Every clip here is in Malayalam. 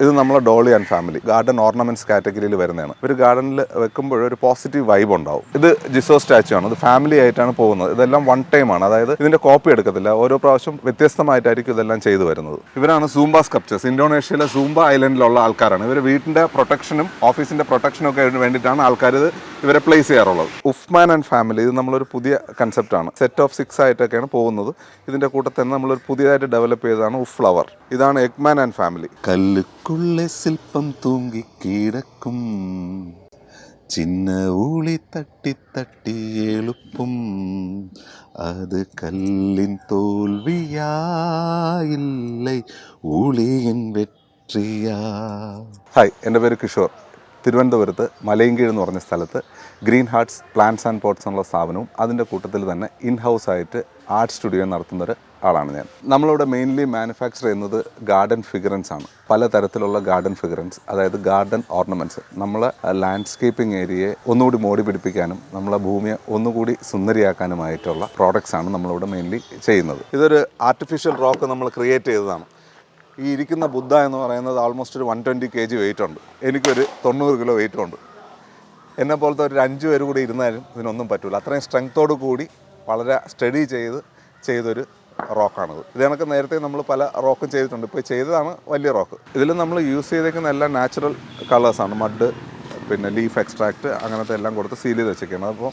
ഇത് നമ്മളെ Dolly and family garden ornaments കാറ്റഗറിയിൽ വരുന്നതാണ്. ഒരു ഗാർഡനിൽ വെക്കുമ്പോൾ ഒരു പോസിറ്റീവ് വൈബ് ഉണ്ടാവും. ഇത് ജിസോ സ്റ്റാച്ചു ആണ്. ഇത് ഫാമിലി ആയിട്ടാണ് പോകുന്നത്. ഇതെല്ലാം വൺ ടൈം ആണ്. അതായത് ഇതിന്റെ കോപ്പി എടുക്കത്തില്ല. ഓരോ പ്രാവശ്യം വ്യത്യസ്തമായിട്ടായിരിക്കും ഇതെല്ലാം ചെയ്തു വരുന്നത്. ഇവരാണ് സൂംബ സ്കപ്ചേഴ്സ് ഇന്തോനേഷ്യയിലെ സൂംബ ഐലൻഡിലുള്ള ആൾക്കാരാണ്. ഇവർ വീടിന്റെ പ്രൊട്ടക്ഷനും ഓഫീസിന്റെ പ്രൊട്ടക്ഷനും ഒക്കെ വേണ്ടിയിട്ടാണ് ആൾക്കാർ ഇത് ഇവരെ പ്ലേസ് ചെയ്യാറുള്ളത്. ഉഫ്മാൻ ആൻഡ് ഫാമിലി ഇത് നമ്മളൊരു പുതിയ കൺസെപ്റ്റാണ് സെറ്റ് ഓഫ് സിക്സ് ആയിട്ടൊക്കെയാണ് പോകുന്നത്. ഇതിന്റെ കൂട്ടത്തിൽ തന്നെ നമ്മളൊരു പുതിയതായിട്ട് ഡെവലപ്പ് ചെയ്തതാണ് ഉഫ് ഫ്ലവർ ഇതാണ് എഗ്മാൻ ആൻഡ് ഫാമിലി കല്ലുക്കുള്ളിൽ ശില്പം തൂങ്ങി കിടക്കും. ചിന്ന ഊളി തട്ടി തട്ടി എളുപ്പം. അത് കല്ലിൻ തോൽവിയായില്ലേ? ഊളിയൻ വെറ്റിയാ ഹായ് എന്റെ പേര് കിഷോർ. തിരുവനന്തപുരത്ത് മലയങ്കീഴ് എന്ന് പറഞ്ഞ സ്ഥലത്ത് green hearts plants and pots എന്നുള്ള സ്ഥാപനവും അതിന്റെ കൂട്ടത്തിൽ തന്നെ ഇൻ ഹൗസ് ആയിട്ട് ആർട്ട് സ്റ്റുഡിയോ നടത്തുന്ന ഒരു ആളാണ് ഞാൻ. നമ്മളിവിടെ മെയിൻലി മാനുഫാക്ചർ ചെയ്യുന്നത് ഗാർഡൻ ഫിഗറൻസ് ആണ്. പലതരത്തിലുള്ള ഗാർഡൻ ഫിഗറൻസ് അതായത് ഗാർഡൻ ഓർണമെന്റ്സ് നമ്മളെ ലാൻഡ്സ്കേപ്പിംഗ് ഏരിയയെ ഒന്നുകൂടി മോടി പിടിപ്പിക്കാനും നമ്മളെ ഭൂമിയെ ഒന്നുകൂടി സുന്ദരിയാക്കാനുമായിട്ടുള്ള പ്രോഡക്ട്സ് ആണ് നമ്മളിവിടെ മെയിൻലി ചെയ്യുന്നത്. ഇതൊരു ആർട്ടിഫിഷ്യൽ റോക്ക് നമ്മൾ ക്രിയേറ്റ് ചെയ്തതാണ്. ഈ ഇരിക്കുന്ന ബുദ്ധ എന്ന് പറയുന്നത് ആൾമോസ്റ്റ് ഒരു one twenty K G weight ഉണ്ട്. എനിക്കൊരു തൊണ്ണൂറ് കിലോ വെയിറ്റും ഉണ്ട്. എന്നെ പോലത്തെ ഒരു അഞ്ച് പേര് കൂടി ഇരുന്നാലും ഇതിനൊന്നും പറ്റില്ല അത്രയും സ്ട്രെങ്ത്തോട് കൂടി വളരെ സ്റ്റഡി ചെയ്ത് ചെയ്തൊരു റോക്കാണിത് ഇത് കണക്ക് നേരത്തെ നമ്മൾ പല റോക്കും ചെയ്തിട്ടുണ്ട്. ഇപ്പോൾ ചെയ്തതാണ് വലിയ റോക്ക് ഇതിൽ നമ്മൾ യൂസ് ചെയ്തേക്കുന്ന എല്ലാം നാച്ചുറൽ കളേഴ്സാണ് മഡ് പിന്നെ ലീഫ് എക്സ്ട്രാക്റ്റ് അങ്ങനത്തെ എല്ലാം കൊടുത്ത് സീൽ ചെയ്ത് വെച്ചേക്കുന്നത് അപ്പോൾ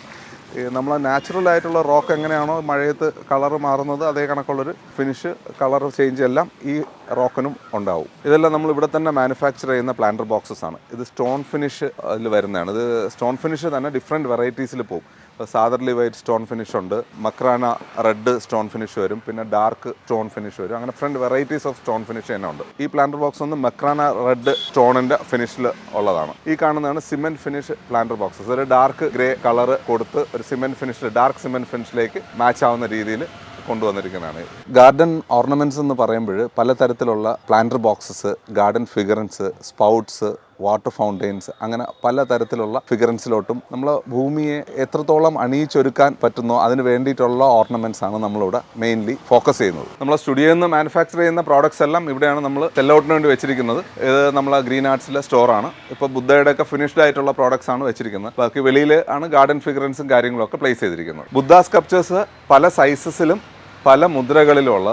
നമ്മൾ നാച്ചുറൽ ആയിട്ടുള്ള റോക്ക് എങ്ങനെയാണോ മഴയത്ത് കളർ മാറുന്നത് അതേ കണക്കുള്ളൊരു ഫിനിഷ് കളർ ചേഞ്ച് എല്ലാം ഈ റോക്കിനും ഉണ്ടാവും. ഇതെല്ലാം നമ്മൾ ഇവിടെ തന്നെ മാനുഫാക്ചർ ചെയ്യുന്ന പ്ലാന്റർ ബോക്സസ് ആണ്. ഇത് സ്റ്റോൺ ഫിനിഷ് അതിൽ വരുന്നതാണ്. ഇത് സ്റ്റോൺ ഫിനിഷ് തന്നെ ഡിഫറെന്റ് വെറൈറ്റീസിൽ പോകും. സാദർലി വൈറ്റ് സ്റ്റോൺ ഫിനിഷ് ഉണ്ട്. മക്രാന റെഡ് സ്റ്റോൺ ഫിനിഷ് വരും. പിന്നെ ഡാർക്ക് സ്റ്റോൺ ഫിനിഷ് വരും. അങ്ങനെ different varieties of stone finish തന്നെ ഉണ്ട്. ഈ പ്ലാന്റർ ബോക്സ് ഒന്ന് മക്രാന റെഡ് സ്റ്റോണിന്റെ ഫിനിഷിൽ ഉള്ളതാണ്. ഈ കാണുന്നതാണ് സിമെന്റ് ഫിനിഷ് പ്ലാന്റർ ബോക്സസ്. ഒരു ഡാർക്ക് ഗ്രേ കളർ കൊടുത്ത് ഒരു സിമെന്റ് ഫിനിഷ് ഡാർക്ക് സിമെന്റ് ഫിനിഷിലേക്ക് മാച്ച് ആവുന്ന രീതിയിൽ കൊണ്ടുവന്നിരിക്കുന്നതാണ്. ഗാർഡൻ ഓർണമെന്റ്സ് എന്ന് പറയുമ്പോൾ പലതരത്തിലുള്ള planter boxes garden figurines spouts water fountains അങ്ങനെ പല തരത്തിലുള്ള ഫിഗറൻസിലോട്ടും നമ്മൾ ഭൂമിയെ എത്രത്തോളം അണിയിച്ചൊരുക്കാൻ പറ്റുന്നോ അതിന് വേണ്ടിയിട്ടുള്ള ഓർണമെന്റ്സ് ആണ് നമ്മളിവിടെ മെയിൻലി ഫോക്കസ് ചെയ്യുന്നത്. നമ്മളെ സ്റ്റുഡിയോയിൽ നിന്ന് മാനുഫാക്ചർ ചെയ്യുന്ന പ്രോഡക്ട്സ് എല്ലാം ഇവിടെയാണ് നമ്മൾ സെല്ലൗട്ടിന് വേണ്ടി വെച്ചിരിക്കുന്നത്. ഇത് നമ്മളെ ഗ്രീൻ ആർട്സിലെ സ്റ്റോറാണ്. ഇപ്പോൾ ബുദ്ധയുടെ ഒക്കെ ഫിനിഷ്ഡ് ആയിട്ടുള്ള പ്രോഡക്ട്സ് ആണ് വെച്ചിരിക്കുന്നത്. ബാക്കി വെളിയിൽ ആണ് ഗാർഡൻ ഫിഗറൻസും കാര്യങ്ങളൊക്കെ പ്ലേസ് ചെയ്തിരിക്കുന്നത്. ബുദ്ധ സ്കപ്ചേഴ്സ് പല സൈസസിലും പല മുദ്രകളിലുള്ള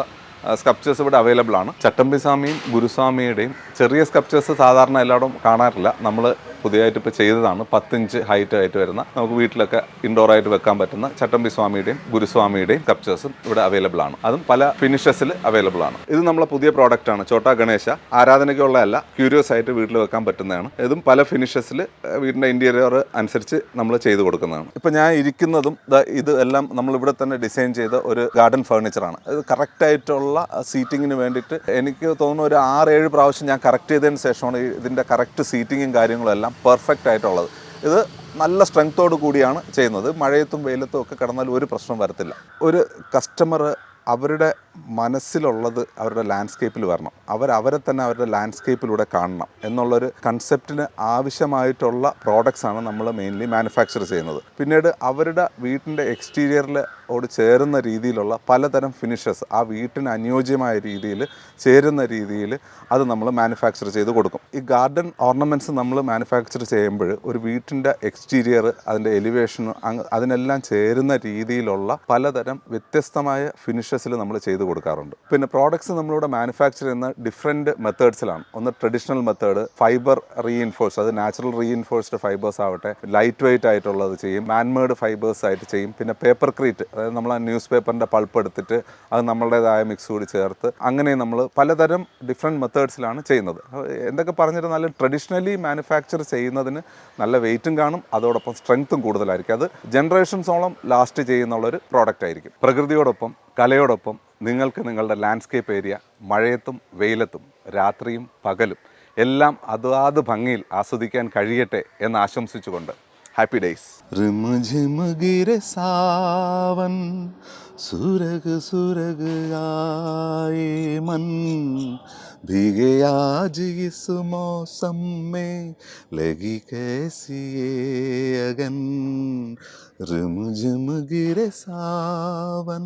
സ്കപ്ചേഴ്സ് ഇവിടെ അവൈലബിൾ ആണ്. ചട്ടമ്പി സ്വാമിയും ഗുരുസ്വാമിയുടെയും ചെറിയ സ്കപ്ചേഴ്സ് സാധാരണ എല്ലായിടും കാണാറില്ല. നമ്മൾ പുതിയതായിട്ട് ഇപ്പോൾ ചെയ്തതാണ്. പത്തിഞ്ച് ഹൈറ്റ് ആയിട്ട് വരുന്ന നമുക്ക് വീട്ടിലൊക്കെ ഇൻഡോർ ആയിട്ട് വെക്കാൻ പറ്റുന്ന ചട്ടമ്പി സ്വാമിയുടെയും ഗുരുസ്വാമിയുടെയും കപ്ചേഴ്സും ഇവിടെ അവൈലബിൾ ആണ്. അതും പല ഫിനിഷസിൽ അവൈലബിൾ ആണ്. ഇത് നമ്മളെ പുതിയ പ്രോഡക്റ്റ് ആണ്. ചോട്ടാ ഗണേശ ആരാധനയ്ക്കുള്ളതല്ല ക്യൂരിയസ് ആയിട്ട് വീട്ടിൽ വെക്കാൻ പറ്റുന്നതാണ്. ഇതും പല ഫിനിഷസിൽ വീടിന്റെ ഇന്റീരിയർ അനുസരിച്ച് നമ്മൾ ചെയ്തു കൊടുക്കുന്നതാണ്. ഇപ്പം ഞാൻ ഇരിക്കുന്നതും ഇത് എല്ലാം നമ്മളിവിടെ തന്നെ ഡിസൈൻ ചെയ്ത ഒരു ഗാർഡൻ ഫർണിച്ചറാണ് ഇത് കറക്റ്റായിട്ടുള്ള സീറ്റിങ്ങിന് വേണ്ടിയിട്ട് എനിക്ക് തോന്നുന്നു ഒരു ആറ് ഏഴ് പ്രാവശ്യം ഞാൻ കറക്റ്റ് ചെയ്തതിന് ശേഷമാണ് ഇതിന്റെ കറക്റ്റ് സീറ്റിങ്ങും കാര്യങ്ങളും എല്ലാം പെർഫെക്റ്റ് ആയിട്ടുള്ളത്. ഇത് നല്ല സ്ട്രെങ്ത്തോട് കൂടിയാണ് ചെയ്യുന്നത്. മഴയത്തും വെയിലത്തും ഒക്കെ കിടന്നാൽ ഒരു പ്രശ്നം വരത്തില്ല. ഒരു കസ്റ്റമർ അവരുടെ മനസ്സിലുള്ളത് അവരുടെ ലാൻഡ്സ്കേപ്പിൽ വരണം. അവർ അവരെ തന്നെ അവരുടെ ലാൻഡ്സ്കേപ്പിലൂടെ കാണണം എന്നുള്ളൊരു കൺസെപ്റ്റിന് ആവശ്യമായിട്ടുള്ള പ്രോഡക്റ്റ്സ് ആണ് നമ്മൾ മെയിൻലി മാനുഫാക്ചർ ചെയ്യുന്നത്. പിന്നീട് അവരുടെ വീട്ടിന്റെ എക്സ്റ്റീരിയറിൽ ഓട് ചേരുന്ന രീതിയിലുള്ള പലതരം ഫിനിഷസ് ആ വീട്ടിന് അനുയോജ്യമായ രീതിയിൽ ചേരുന്ന രീതിയിൽ അത് നമ്മൾ മാനുഫാക്ചർ ചെയ്ത് കൊടുക്കും. ഈ ഗാർഡൻ ഓർണമെന്റ്സ് നമ്മൾ മാനുഫാക്ചർ ചെയ്യുമ്പോൾ ഒരു വീട്ടിന്റെ എക്സ്റ്റീരിയർ അതിന്റെ എലിവേഷൻ അതിനെല്ലാം ചേരുന്ന രീതിയിലുള്ള പലതരം വ്യത്യസ്തമായ ഫിനിഷസിൽ നമ്മൾ ചെയ്ത് കൊടുക്കാറുണ്ട്. പിന്നെ പ്രോഡക്ട്സ് നമ്മളിവിടെ മാനുഫാക്ചർ ചെയ്യുന്ന ഡിഫറെന്റ് മെത്തേഡ്സിലാണ് ഒന്ന് ട്രഡീഷണൽ മെത്തേഡ് ഫൈബർ റീഇൻഫോഴ്സ് അത് നാച്ചുറൽ റീഇൻഫോഴ്സ്ഡ് ഫൈബേഴ്സ് ആവട്ടെ ലൈറ്റ് വെയിറ്റ് ആയിട്ടുള്ളത് ചെയ്യും മാൻമേഡ് ഫൈബേഴ്സ് ആയിട്ട് ചെയ്യും പിന്നെ പേപ്പർ ക്രീറ്റ് അതായത് നമ്മൾ ആ ന്യൂസ് പേപ്പറിന്റെ പൾപ്പ് എടുത്തിട്ട് അത് നമ്മളുടേതായ മിക്സ് കൂടി ചേർത്ത് അങ്ങനെ നമ്മൾ പലതരം ഡിഫറെന്റ് മെത്തേഡ്സിലാണ് ചെയ്യുന്നത്. എന്തൊക്കെ പറഞ്ഞിരുന്നാലും ട്രഡീഷണലി മാനുഫാക്ചർ ചെയ്യുന്നതിന് നല്ല വെയിറ്റും കാണും അതോടൊപ്പം സ്ട്രെങ്ത്തും കൂടുതലായിരിക്കും. അത് ജനറേഷൻസോളം ലാസ്റ്റ് ചെയ്യുന്നുള്ളൊരു പ്രോഡക്റ്റ് ആയിരിക്കും. പ്രകൃതിയോടൊപ്പം കലയോടൊപ്പം നിങ്ങൾക്ക് നിങ്ങളുടെ ലാൻഡ്സ്കേപ്പ് ഏരിയ മഴയത്തും വെയിലത്തും രാത്രിയും പകലും എല്ലാം അതാത് ഭംഗിയിൽ ആസ്വദിക്കാൻ കഴിയട്ടെ എന്ന് ആശംസിച്ചുകൊണ്ട് ഹാപ്പി ഡേയ്സ് റിമ സാവൻ സുരഗ് സുരഗ് ആയേ മൻ भीगे आज इस मौसम में लगी कैसी ये अगन रिम झिम गिरे सावन